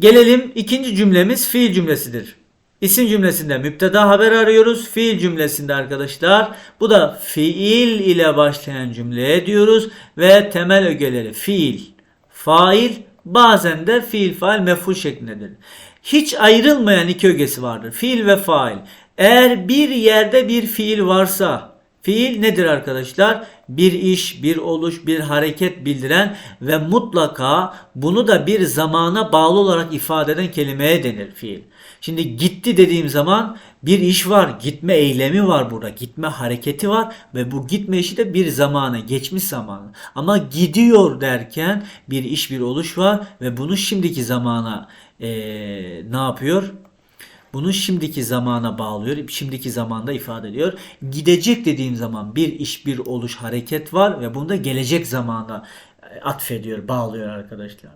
Gelelim ikinci cümlemiz fiil cümlesidir. İsim cümlesinde müpteda haber arıyoruz. Fiil cümlesinde arkadaşlar bu da fiil ile başlayan cümleye diyoruz ve temel ögeleri fiil, fail, bazen de fiil, fail, mef'ul şeklindedir. Hiç ayrılmayan iki ögesi vardır. Fiil ve fail. Eğer bir yerde bir fiil varsa Fiil nedir arkadaşlar? Bir iş, bir oluş, bir hareket bildiren ve mutlaka bunu da bir zamana bağlı olarak ifade eden kelimeye denir fiil. Şimdi gitti dediğim zaman bir iş var, gitme eylemi var burada, gitme hareketi var ve bu gitme işi de bir zamana, geçmiş zamanı. Ama gidiyor derken bir iş, bir oluş var ve bunu şimdiki zamana eee, ne yapıyor? Bunu şimdiki zamana bağlıyor. Şimdiki zamanda ifade ediyor. Gidecek dediğim zaman bir iş, bir oluş, hareket var ve bunu da gelecek zamana e, atfediyor, bağlıyor arkadaşlar.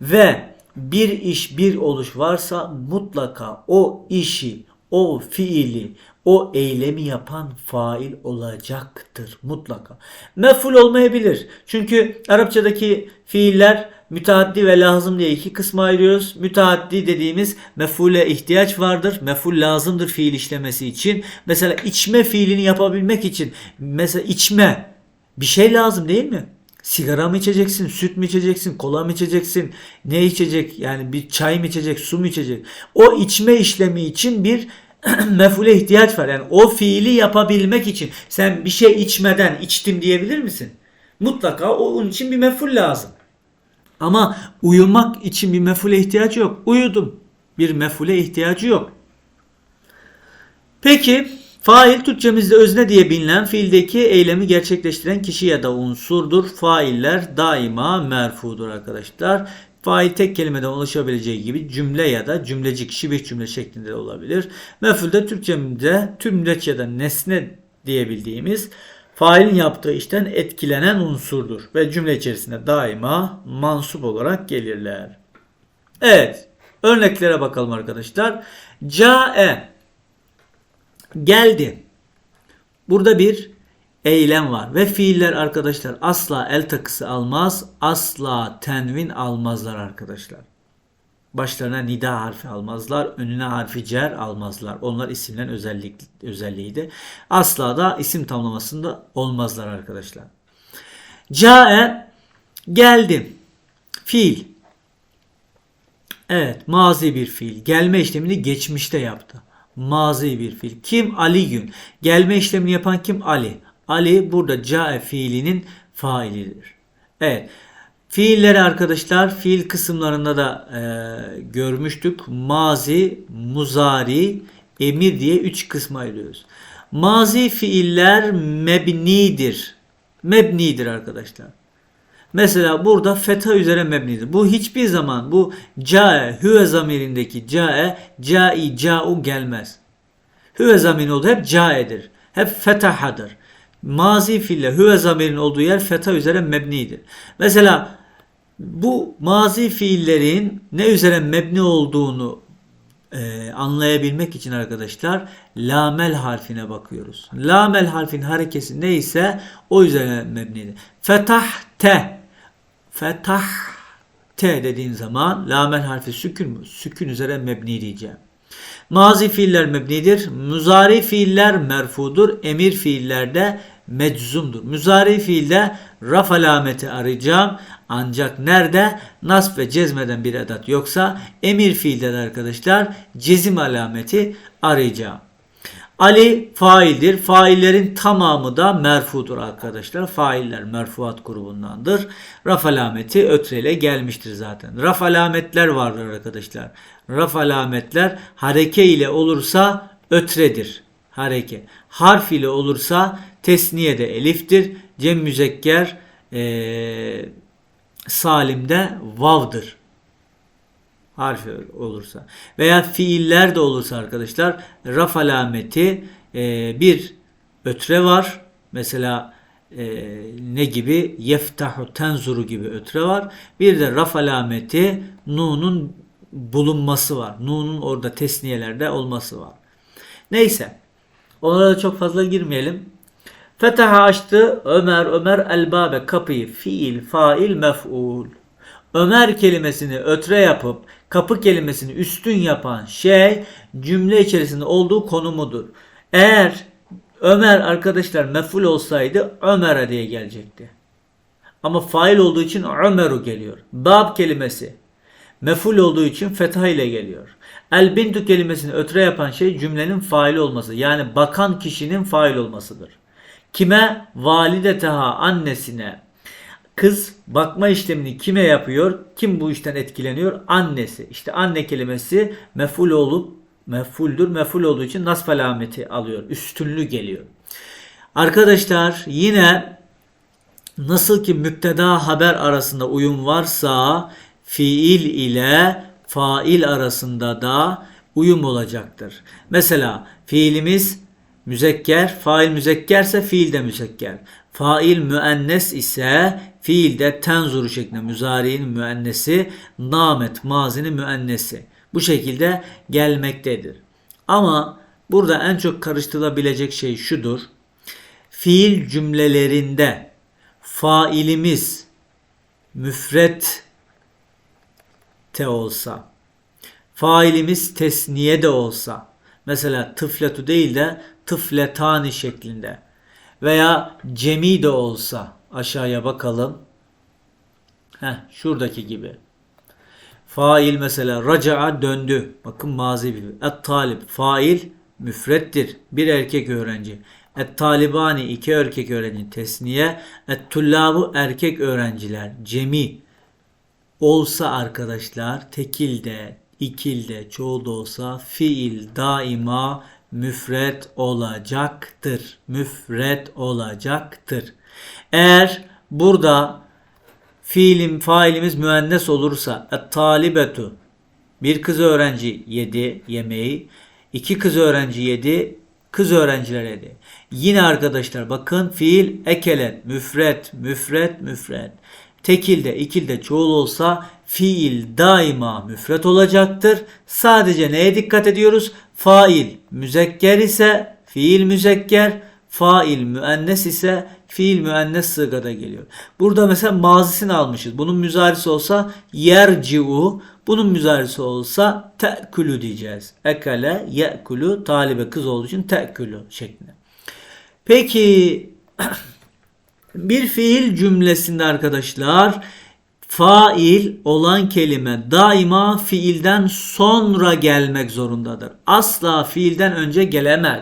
Ve bir iş, bir oluş varsa mutlaka o işi, o fiili, o eylemi yapan fail olacaktır mutlaka. Mef'ul olmayabilir. Çünkü Arapçadaki fiiller müteaddi ve lazım diye iki kısma ayırıyoruz. Müteaddi dediğimiz mef'ule ihtiyaç vardır. Mef'ul lazımdır fiil işlemesi için. Mesela içme fiilini yapabilmek için mesela içme bir şey lazım değil mi? Sigara mı içeceksin, süt mü içeceksin, kola mı içeceksin, ne içecek yani bir çay mı içecek, su mu içecek? O içme işlemi için bir mef'ule ihtiyaç var. Yani o fiili yapabilmek için sen bir şey içmeden içtim diyebilir misin? Mutlaka onun için bir mef'ul lazım. Ama uyumak için bir mef'ule ihtiyacı yok. Uyudum. Bir mef'ule ihtiyacı yok. Peki fail Türkçemizde özne diye bilinen fiildeki eylemi gerçekleştiren kişi ya da unsurdur. Failler daima merfudur arkadaşlar. Fail tek kelimeden ulaşabileceği gibi cümle ya da cümlecik şibih cümle şeklinde de olabilir. Mef'ul de Türkçemizde tümleç ya da nesne diyebildiğimiz failin yaptığı işten etkilenen unsurdur ve cümle içerisinde daima mansup olarak gelirler. Evet, örneklere bakalım arkadaşlar. Cae geldi. Burada bir eylem var ve fiiller arkadaşlar asla el takısı almaz, asla tenvin almazlar arkadaşlar. Başlarına nida harfi almazlar, önüne harfi cer almazlar. Onlar isimlerin özellik, özelliğiydi. Asla da isim tamlamasında olmazlar arkadaşlar. Cae geldi. Fiil. Evet, mazi bir fiil. Gelme işlemini geçmişte yaptı. Mazi bir fiil. Kim? Ali gün. Gelme işlemini yapan kim? Ali. Ali burada cae fiilinin failidir. Evet. Fiilleri arkadaşlar fiil kısımlarında da e, görmüştük. Mazi, muzari, emir diye üç kısma ayırıyoruz. Mazi fiiller mebnidir. Mebnidir arkadaşlar. Mesela burada fetha üzere mebnidir. Bu hiçbir zaman bu cae, hüve zamirindeki cae, cai, ca'u gelmez. Hüve zamirin olduğu hep caedir. Hep fetahadır. Mazi fiille hüve zamirin olduğu yer fetha üzere mebnidir. Mesela bu mazi fiillerin ne üzere mebni olduğunu e, anlayabilmek için arkadaşlar lamel harfine bakıyoruz. Lamel harfin harekesi neyse o üzerine mebnidir. Fetahte fetah te dediğin zaman lamel harfi sükün mü? Sükün üzere mebni diyeceğim. Mazi fiiller mebnidir. Muzari fiiller merfudur. Emir fiillerde meczumdur. Müzari fiilde raf alameti arayacağım. Ancak nerede? Nasb ve cezmeden bir edat yoksa emir fiilde de arkadaşlar cezim alameti arayacağım. Ali faildir. Faillerin tamamı da merfudur arkadaşlar. Failler merfuat grubundandır. Raf alameti ötreyle gelmiştir zaten. Raf alametler vardır arkadaşlar. Raf alametler hareke ile olursa ötredir. Hareke. Harf ile olursa tesniye de eliftir. Cem müzekker ee, salimde vav'dır. Harfi olursa. Veya fiiller de olursa arkadaşlar raf alameti e, bir ötre var. Mesela e, ne gibi? Yeftahu tenzuru gibi ötre var. Bir de raf alameti nunun bulunması var. Nunun orada tesniyelerde olması var. Neyse. Onlara da çok fazla girmeyelim. Fetaha açtı Ömer Ömer elbabe kapıyı fiil fail mef'ul. Ömer kelimesini ötre yapıp kapı kelimesini üstün yapan şey cümle içerisinde olduğu konumudur. Eğer Ömer arkadaşlar meful olsaydı Ömer'e diye gelecekti. Ama fail olduğu için Ömeru geliyor. Bab kelimesi meful olduğu için fetha ile geliyor. El bintu kelimesini ötre yapan şey cümlenin faili olması. Yani bakan kişinin fail olmasıdır. Kime? Valideteha annesine. Kız bakma işlemini kime yapıyor? Kim bu işten etkileniyor? Annesi. İşte anne kelimesi meful olup mefuldür. Meful olduğu için nasf alameti alıyor. Üstünlü geliyor. Arkadaşlar yine nasıl ki müpteda haber arasında uyum varsa fiil ile fail arasında da uyum olacaktır. Mesela fiilimiz müzekker, fail müzekkerse fiil de müzekker. Fail müennes ise fiil de tenzuru şeklinde müzari'nin müennesi, namet mazinin müennesi. Bu şekilde gelmektedir. Ama burada en çok karıştırılabilecek şey şudur. Fiil cümlelerinde failimiz müfret te olsa, failimiz tesniye de olsa, mesela tıfletu değil de tıfletani şeklinde veya cemi de olsa aşağıya bakalım. Heh, şuradaki gibi. Fail mesela raca'a döndü. Bakın mazi bir. Et talip fail müfrettir. Bir erkek öğrenci. Et talibani iki erkek öğrenci. Tesniye. Et tullabu erkek öğrenciler. Cemi olsa arkadaşlar tekilde, ikilde, çoğulda olsa fiil daima müfret olacaktır. Müfret olacaktır. Eğer burada fiilim failimiz müennes olursa et talibetu bir kız öğrenci yedi yemeği, iki kız öğrenci yedi, kız öğrenciler yedi. Yine arkadaşlar bakın fiil ekelet, müfret, müfret, müfret. Tekilde, ikilde, çoğul olsa fiil daima müfret olacaktır. Sadece neye dikkat ediyoruz? Fail müzekker ise fiil müzekker, fail müennes ise fiil müennes sığgada geliyor. Burada mesela mazisini almışız. Bunun müzarisi olsa yerciu, bunun müzarisi olsa te'külü diyeceğiz. Ekale, ye'külü, talibe kız olduğu için te'külü şeklinde. Peki bir fiil cümlesinde arkadaşlar fail olan kelime daima fiilden sonra gelmek zorundadır. Asla fiilden önce gelemez.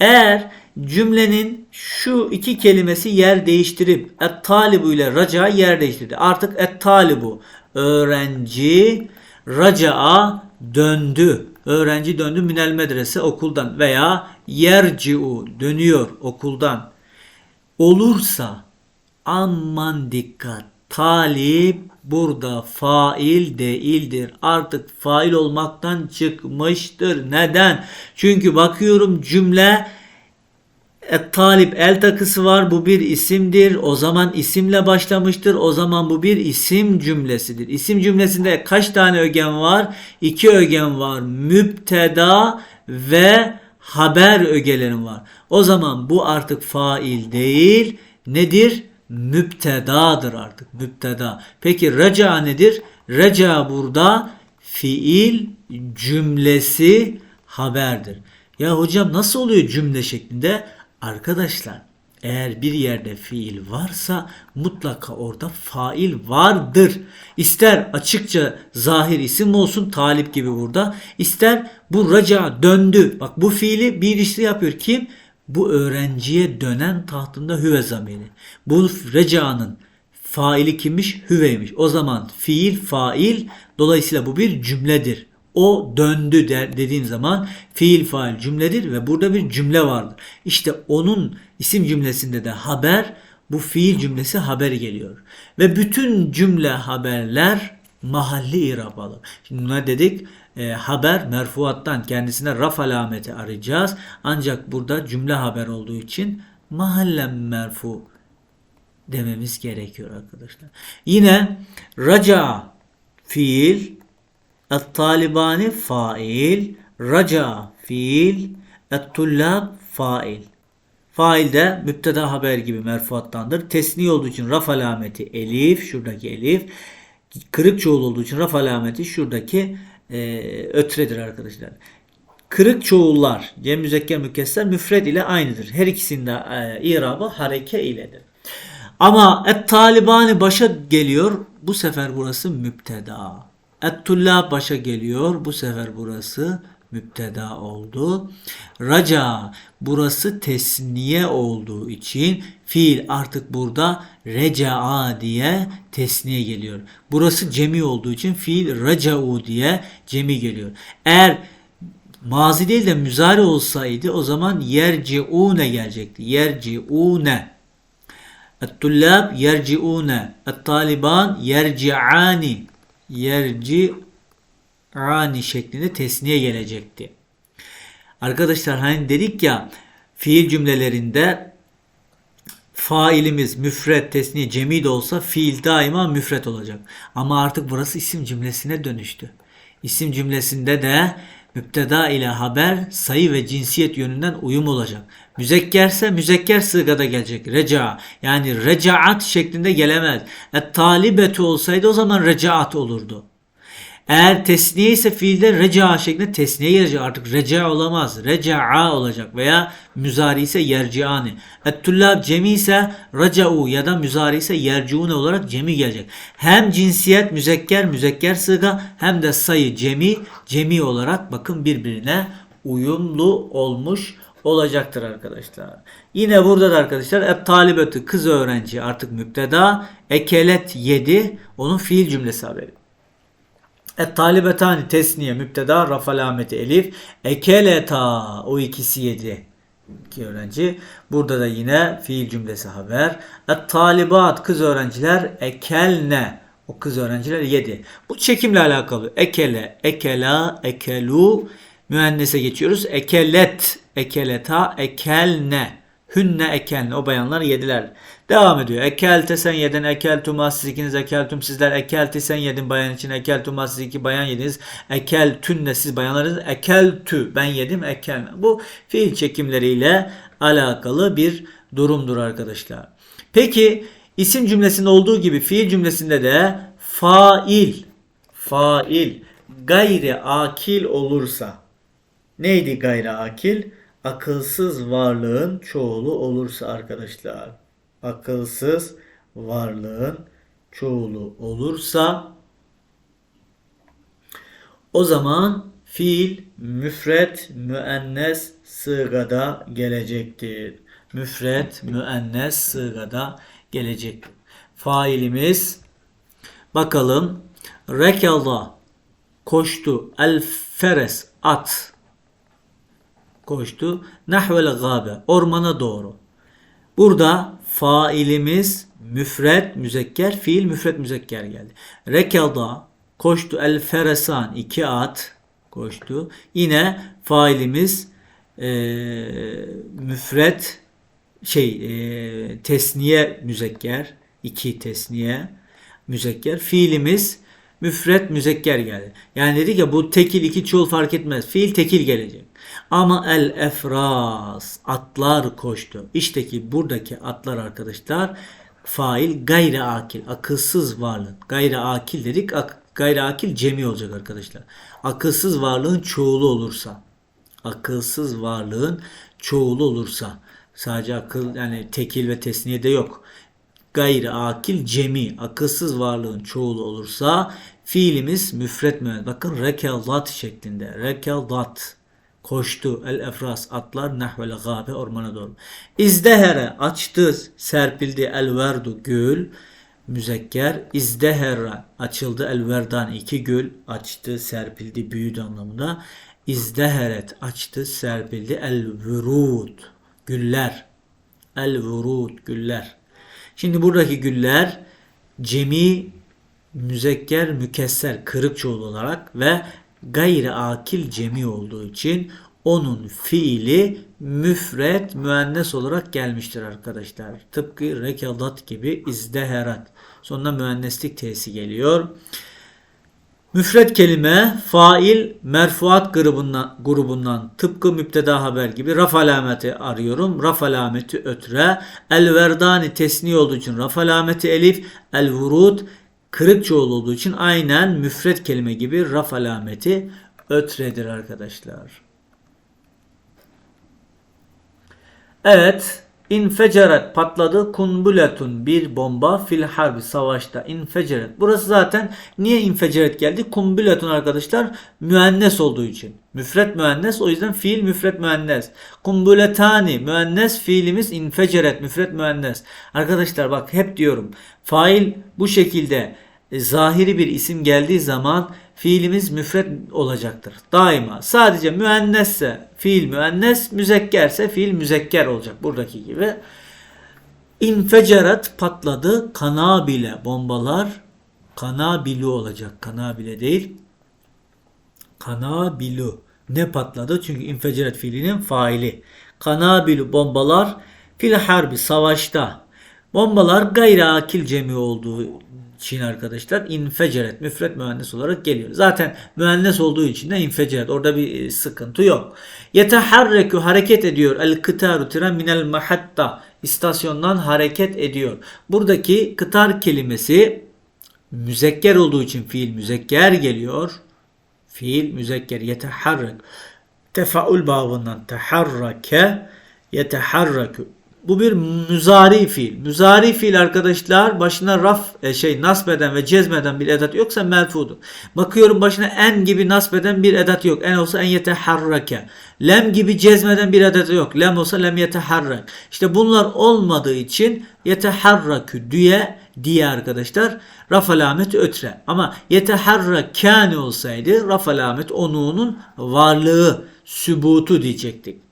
Eğer cümlenin şu iki kelimesi yer değiştirip et talibu ile raca yer değiştirdi. Artık et talibu öğrenci raca'a döndü. Öğrenci döndü minel medrese okuldan veya yerciu dönüyor okuldan. Olursa aman dikkat talip burada fail değildir. Artık fail olmaktan çıkmıştır. Neden? Çünkü bakıyorum cümle et talip el takısı var. Bu bir isimdir. O zaman isimle başlamıştır. O zaman bu bir isim cümlesidir. İsim cümlesinde kaç tane ögen var? İki ögen var. Müpteda ve haber ögelerim var. O zaman bu artık fail değil. Nedir? Müptedadır artık. Müpteda. Peki reca nedir? Reca burada fiil cümlesi haberdir. Ya hocam nasıl oluyor cümle şeklinde? Arkadaşlar eğer bir yerde fiil varsa mutlaka orada fail vardır. İster açıkça zahir isim olsun talip gibi burada. ister bu raca döndü. Bak bu fiili bir işi yapıyor. Kim? Bu öğrenciye dönen tahtında hüve zamiri. Bu reca'nın faili kimmiş? Hüveymiş. O zaman fiil fail dolayısıyla bu bir cümledir o döndü der, dediğim zaman fiil fail cümledir ve burada bir cümle vardır. İşte onun isim cümlesinde de haber bu fiil cümlesi haber geliyor. Ve bütün cümle haberler mahalli irab. Şimdi ne dedik? E, haber merfuattan kendisine raf alameti arayacağız. Ancak burada cümle haber olduğu için mahallen merfu dememiz gerekiyor arkadaşlar. Yine raca fiil Et-talibani fail, raca fiil, et-tullab fail. Fail de müpteda haber gibi merfuattandır. Tesni olduğu için raf alameti elif, şuradaki elif. kırık çoğul olduğu için raf alameti şuradaki e, ötredir arkadaşlar. Kırık çoğullar, cem müzekker mükesser müfred ile aynıdır. Her ikisinde e, irabı hareke iledir. Ama et talibani başa geliyor. Bu sefer burası müpteda. Ettulla başa geliyor. Bu sefer burası müpteda oldu. Raca burası tesniye olduğu için fiil artık burada reca'a diye tesniye geliyor. Burası cemi olduğu için fiil raca'u diye cemi geliyor. Eğer mazi değil de müzari olsaydı o zaman yerciune gelecekti. Yerciune. Et-tullab yerciune. Et-taliban yerci'ani yerci ani şeklinde tesniye gelecekti. Arkadaşlar hani dedik ya fiil cümlelerinde failimiz müfret, tesniye, cemi de olsa fiil daima müfret olacak. Ama artık burası isim cümlesine dönüştü. İsim cümlesinde de müpteda ile haber sayı ve cinsiyet yönünden uyum olacak. Müzekkerse müzekker sığgada gelecek. Reca yani recaat şeklinde gelemez. Et talibetü olsaydı o zaman recaat olurdu. Eğer tesniye ise fiilde reca şeklinde tesniye gelecek. Artık reca olamaz. Reca'a olacak veya müzari ise yerciani. Et-tullab cemi ise raca'u ya da müzari ise yerciune olarak cemi gelecek. Hem cinsiyet müzekker müzekker sıga hem de sayı cemi cemi olarak bakın birbirine uyumlu olmuş olacaktır arkadaşlar. Yine burada da arkadaşlar et talibeti kız öğrenci artık müpteda ekelet yedi onun fiil cümlesi haberi. Et talibetani tesniye müpteda raf alameti elif. Ekeleta o ikisi yedi. İki öğrenci. Burada da yine fiil cümlesi haber. Et talibat kız öğrenciler ekelne. O kız öğrenciler yedi. Bu çekimle alakalı. Ekele, ekela, ekelu müennese geçiyoruz. Ekelet, ekeleta, ekelne. Hünne ekelne. O bayanlar yediler. Devam ediyor. Ekelte sen yedin. Ekeltuma siz ikiniz ekeltum sizler. Ekelti sen yedin bayan için. Ekeltuma siz iki bayan yediniz. Ekeltünne siz bayanlarınız. Ekeltü ben yedim. Ekelme. Bu fiil çekimleriyle alakalı bir durumdur arkadaşlar. Peki isim cümlesinde olduğu gibi fiil cümlesinde de fail fail gayri akil olursa neydi gayri akil? Akılsız varlığın çoğulu olursa arkadaşlar akılsız varlığın çoğulu olursa o zaman fiil müfret müennes sığgada gelecektir. Müfret müennes sığgada gelecektir. Failimiz bakalım rekala koştu el feres at koştu nahvel gabe ormana doğru. Burada failimiz müfret müzekker, fiil müfret müzekker geldi. Rekada koştu el feresan iki at koştu. Yine failimiz e, müfret şey e, tesniye müzekker iki tesniye müzekker. Fiilimiz müfret müzekker geldi. Yani dedik ya bu tekil iki çoğul fark etmez. Fiil tekil gelecek. Ama el efras atlar koştu. İşte ki buradaki atlar arkadaşlar fail gayri akil akılsız varlık. Gayri akil dedik ak, gayri akil cemi olacak arkadaşlar. Akılsız varlığın çoğulu olursa akılsız varlığın çoğulu olursa sadece akıl yani tekil ve tesniye de yok. Gayri akil cemi akılsız varlığın çoğulu olursa fiilimiz müfret müennes. Bakın rekeldat şeklinde. Rekeldat koştu el efras atlar nahvel gabe ormana doğru. İzdehere açtı serpildi el verdu gül müzekker izdehere açıldı el verdan iki gül açtı serpildi büyüdü anlamında. İzdeheret açtı serpildi el vurud güller el vurud güller. Şimdi buradaki güller cemi müzekker mükesser kırık çoğul olarak ve gayri akil cemi olduğu için onun fiili müfret müennes olarak gelmiştir arkadaşlar. Tıpkı rekadat gibi izdeherat. Sonunda müenneslik tesi geliyor. Müfret kelime fail merfuat grubundan, grubundan tıpkı müpteda haber gibi raf alameti arıyorum. Raf alameti ötre. El verdani tesni olduğu için raf alameti elif. El vurud kırık çoğul olduğu için aynen müfret kelime gibi raf alameti ötredir arkadaşlar. Evet. İnfeceret patladı. Kunbuletun bir bomba fil harbi savaşta. İnfeceret. Burası zaten niye infeceret geldi? Kunbuletun arkadaşlar müennes olduğu için. Müfret müennes o yüzden fiil müfret müennes. Kumbuletani müennes fiilimiz infeceret müfret müennes. Arkadaşlar bak hep diyorum. Fail bu şekilde e, zahiri bir isim geldiği zaman fiilimiz müfret olacaktır. Daima. Sadece müennesse fiil müennes, müzekkerse fiil müzekker olacak. Buradaki gibi. İnfecerat patladı. Kanabile bombalar. Kanabilu olacak. Kanabile değil. Kanabilu. Ne patladı? Çünkü infecerat fiilinin faili. Kanabilu bombalar fil harbi savaşta. Bombalar gayri akil cemi olduğu için arkadaşlar infeceret müfret mühendis olarak geliyor. Zaten mühendis olduğu için de infeceret. Orada bir e, sıkıntı yok. Yeteharreku hareket ediyor. El kıtaru tren minel mahatta istasyondan hareket ediyor. Buradaki kıtar kelimesi müzekker olduğu için fiil müzekker geliyor. Fiil müzekker yeteharrek. Tefaul babından teharrake yeteharreku bu bir müzari fiil. Müzari fiil arkadaşlar başına raf e, şey nasbeden ve cezmeden bir edat yoksa merfudur. Bakıyorum başına en gibi nasbeden bir edat yok. En olsa en yeteharrake. Lem gibi cezmeden bir edat yok. Lem olsa lem yeteharrak. İşte bunlar olmadığı için yeteharrakü diye diye arkadaşlar raf alameti ötre. Ama yeteharrakâne olsaydı raf alamet onuğunun varlığı, sübutu diyecektik.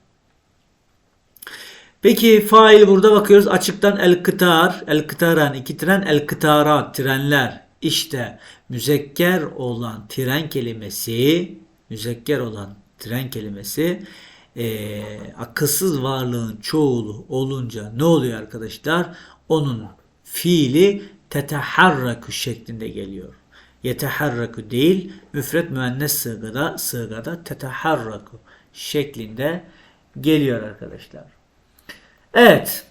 Peki fail burada bakıyoruz açıktan el kıtar, el kıtaran iki tren, el kıtarat trenler. İşte müzekker olan tren kelimesi, müzekker olan tren kelimesi e, akılsız varlığın çoğulu olunca ne oluyor arkadaşlar? Onun fiili teteharraku şeklinde geliyor. Yeteharraku değil, müfret müennes sığgada, sığgada teteharraku şeklinde geliyor arkadaşlar. Evet.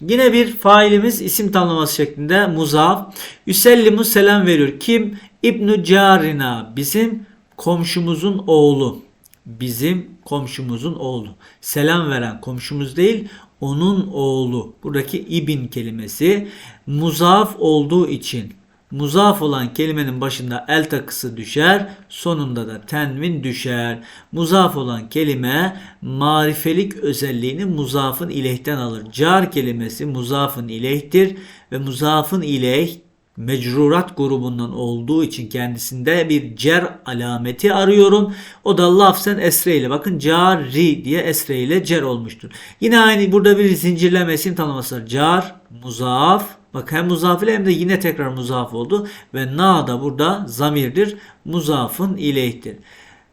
Yine bir failimiz isim tanımlaması şeklinde muzaf. Yüsellimu selam veriyor. Kim? İbnu Carina. Bizim komşumuzun oğlu. Bizim komşumuzun oğlu. Selam veren komşumuz değil, onun oğlu. Buradaki ibn kelimesi muzaf olduğu için Muzaf olan kelimenin başında el takısı düşer, sonunda da tenvin düşer. Muzaf olan kelime marifelik özelliğini muzafın ileyhten alır. Car kelimesi muzafın ileyhtir ve muzafın ileyh mecrurat grubundan olduğu için kendisinde bir cer alameti arıyorum. O da lafzen esre ile. Bakın cari diye esre ile cer olmuştur. Yine aynı burada bir zincirleme isim tanıması var. Car, muzaf, Bak hem muzaf hem de yine tekrar muzaf oldu. Ve na da burada zamirdir. Muzafın ileyhtir.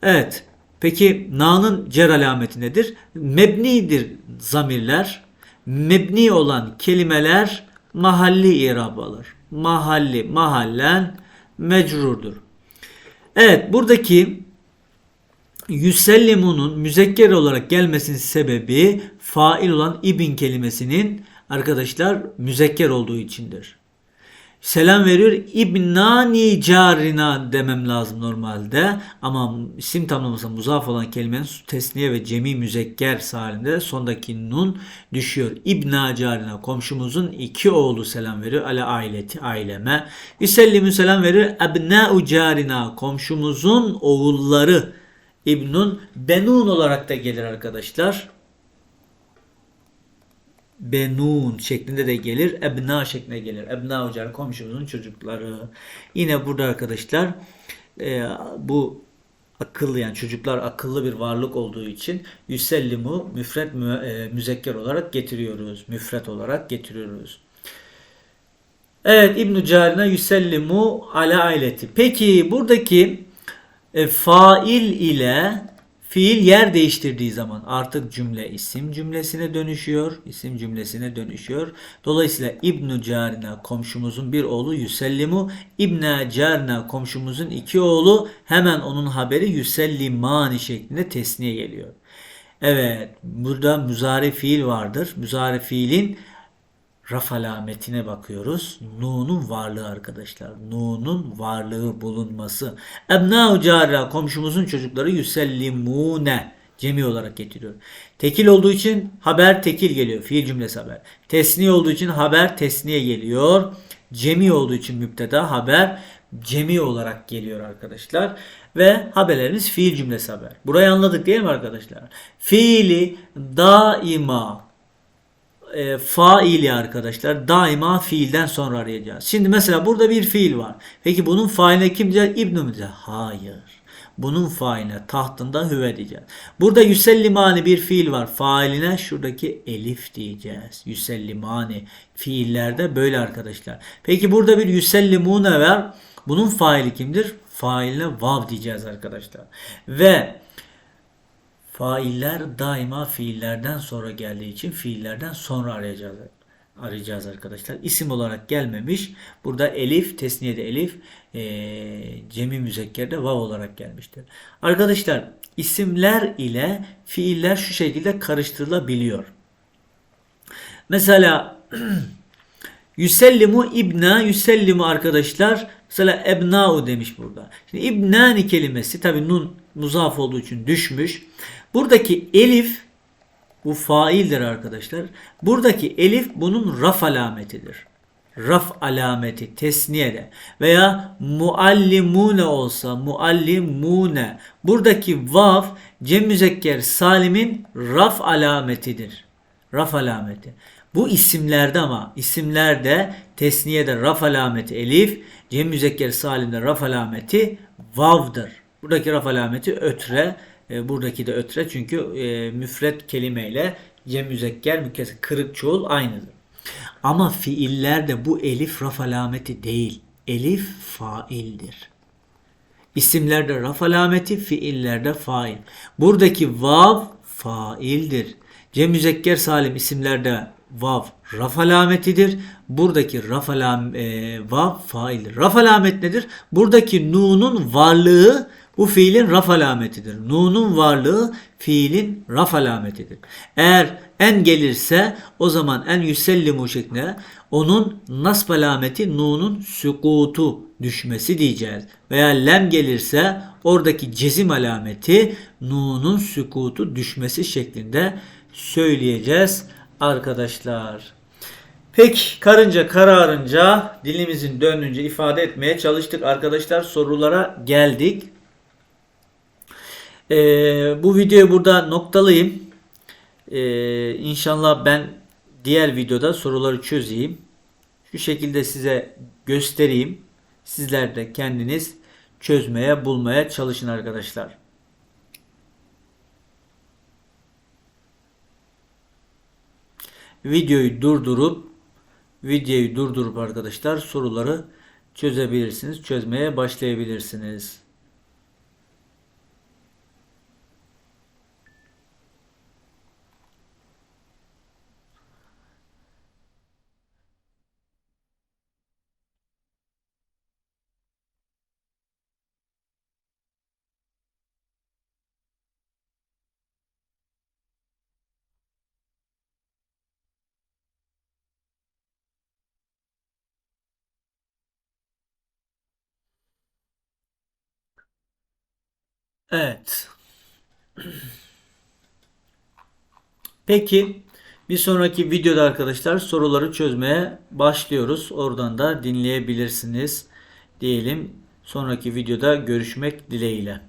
Evet. Peki na'nın cer alameti nedir? Mebnidir zamirler. Mebni olan kelimeler mahalli irab alır. Mahalli, mahallen mecrurdur. Evet buradaki yüsellimunun müzekker olarak gelmesinin sebebi fail olan ibn kelimesinin arkadaşlar müzekker olduğu içindir. Selam veriyor. İbnani carina demem lazım normalde. Ama isim tamlaması muzaf olan kelimenin tesniye ve cemi müzekker halinde sondaki nun düşüyor. İbna carina komşumuzun iki oğlu selam veriyor. Ala aileti aileme. Yüsellimü selam veriyor. Ebna'u carina komşumuzun oğulları. İbnun benun olarak da gelir arkadaşlar benun şeklinde de gelir. Ebna şeklinde gelir. Ebna hocalar komşumuzun çocukları. Yine burada arkadaşlar e, bu akıllı yani çocuklar akıllı bir varlık olduğu için yüsellimu müfret mü, e, müzekker olarak getiriyoruz. Müfret olarak getiriyoruz. Evet İbn-i Carine yüsellimu ala aileti. Peki buradaki e, fail ile Fiil yer değiştirdiği zaman artık cümle isim cümlesine dönüşüyor. İsim cümlesine dönüşüyor. Dolayısıyla İbn Carina komşumuzun bir oğlu Yüsellimu. İbn Carina komşumuzun iki oğlu hemen onun haberi Yüsellimani şeklinde tesniye geliyor. Evet burada müzari fiil vardır. Müzari fiilin raf alametine bakıyoruz. Nun'un varlığı arkadaşlar. Nun'un varlığı bulunması. Ebna'u cara komşumuzun çocukları yüsellimune cemi olarak getiriyor. Tekil olduğu için haber tekil geliyor. Fiil cümlesi haber. Tesni olduğu için haber tesniye geliyor. Cemi olduğu için müpteda haber cemi olarak geliyor arkadaşlar. Ve haberlerimiz fiil cümlesi haber. Burayı anladık değil mi arkadaşlar? Fiili daima e, faili arkadaşlar daima fiilden sonra arayacağız. Şimdi mesela burada bir fiil var. Peki bunun failine kim diyeceğiz? İbn mi diyeceğiz? Hayır. Bunun failine tahtında hüve diyeceğiz. Burada yüsellimani bir fiil var. Failine şuradaki elif diyeceğiz. Yüsellimani fiillerde böyle arkadaşlar. Peki burada bir yüsellimune var. Bunun faili kimdir? Failine vav diyeceğiz arkadaşlar. Ve Failler daima fiillerden sonra geldiği için fiillerden sonra arayacağız. Arayacağız arkadaşlar. İsim olarak gelmemiş. Burada elif, tesniyede elif, e, cemi müzekkerde vav olarak gelmiştir. Arkadaşlar isimler ile fiiller şu şekilde karıştırılabiliyor. Mesela Yüsellimu ibna, yüsellimu arkadaşlar. Mesela ebna'u demiş burada. Şimdi ibnani kelimesi tabi nun muzaf olduğu için düşmüş. Buradaki elif bu faildir arkadaşlar. Buradaki elif bunun raf alametidir. Raf alameti tesniyede veya muallimune olsa muallimune buradaki vav cem müzekker salimin raf alametidir. Raf alameti. Bu isimlerde ama isimlerde tesniyede raf alameti elif, cem müzekker salimde raf alameti vav'dır. Buradaki raf alameti ötre, e, buradaki de ötre çünkü e, müfret kelimeyle cem müzekker mükesser kırık çoğul aynıdır. Ama fiillerde bu elif raf alameti değil. Elif faildir. İsimlerde raf alameti, fiillerde fail. Buradaki vav faildir. Cem müzekker salim isimlerde vav raf alametidir. Buradaki raf alam, e, vav faildir. Raf alamet nedir? Buradaki nunun varlığı bu fiilin raf alametidir. Nunun varlığı fiilin raf alametidir. Eğer en gelirse o zaman en yüsellimu şeklinde onun nasb alameti nunun sükutu düşmesi diyeceğiz. Veya lem gelirse oradaki cezim alameti nunun sükutu düşmesi şeklinde söyleyeceğiz arkadaşlar. Peki karınca kararınca dilimizin döndüğünce ifade etmeye çalıştık arkadaşlar. Sorulara geldik. Ee, bu videoyu burada noktalayayım. Ee, inşallah ben diğer videoda soruları çözeyim. Şu şekilde size göstereyim. Sizler de kendiniz çözmeye, bulmaya çalışın arkadaşlar. Videoyu durdurup videoyu durdurup arkadaşlar soruları çözebilirsiniz. Çözmeye başlayabilirsiniz. Evet. Peki bir sonraki videoda arkadaşlar soruları çözmeye başlıyoruz. Oradan da dinleyebilirsiniz diyelim. Sonraki videoda görüşmek dileğiyle.